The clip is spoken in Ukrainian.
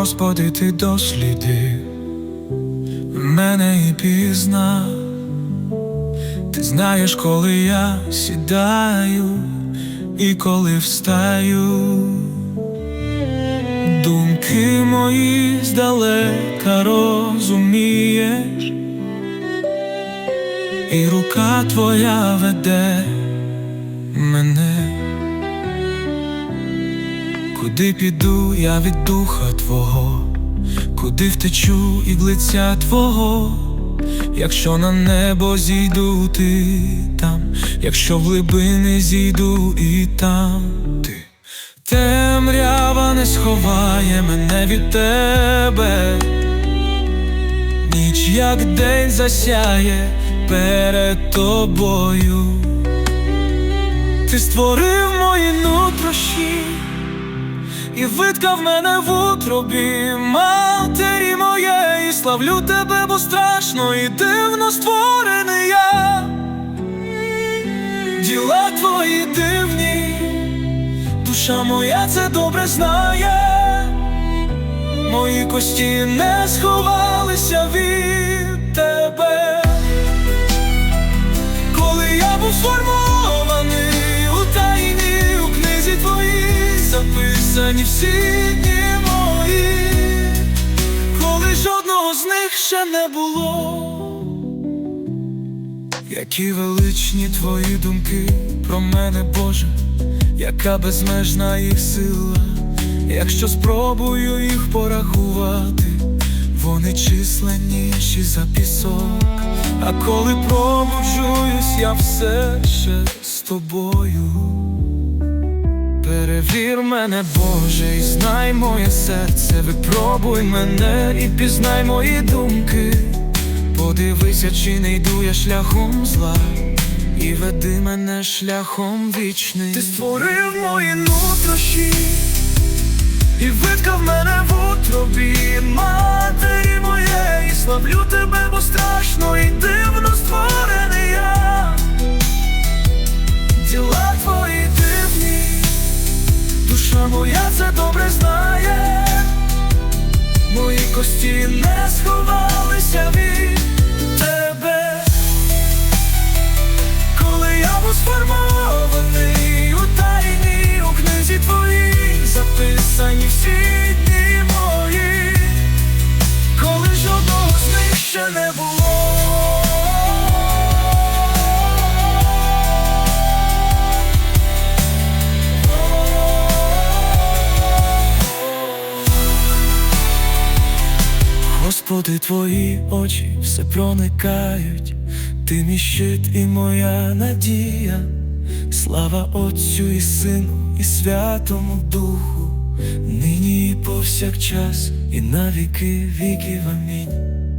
Господи, ти дослідив мене і пізнав, ти знаєш, коли я сідаю і коли встаю, думки мої здалека розумієш, і рука твоя веде мене. Куди піду я від духа Твого, куди втечу від лиця Твого, якщо на небо зійду ти там, якщо в глибини зійду і там ти, темрява не сховає мене від тебе, ніч як день засяє перед тобою. Ти створив мої нутрощі і виткав мене в утробі матері моєї, славлю тебе, бо страшно і дивно створений я. Діла твої дивні, душа моя це добре знає, мої кості не сховалися від тебе. Дні мої, коли жодного з них ще не було. Які величні твої думки про мене, Боже, яка безмежна їх сила, якщо спробую їх порахувати, вони численніші за пісок. А коли пробуджуюсь, я все ще з тобою. Перевір мене, Боже, і знай моє серце, випробуй мене і пізнай мої думки. Подивися, чи не йду я шляхом зла, і веди мене шляхом вічний. Ти створив мої нутрощі і виткав мене в утробі записані всі дні мої, коли жодного з них ще не було. Господи, твої очі все проникають, ти мій щит і моя надія, слава Отцю і Сину, і Святому Духу, нині повсякчас, і навіки віки віків. Амінь.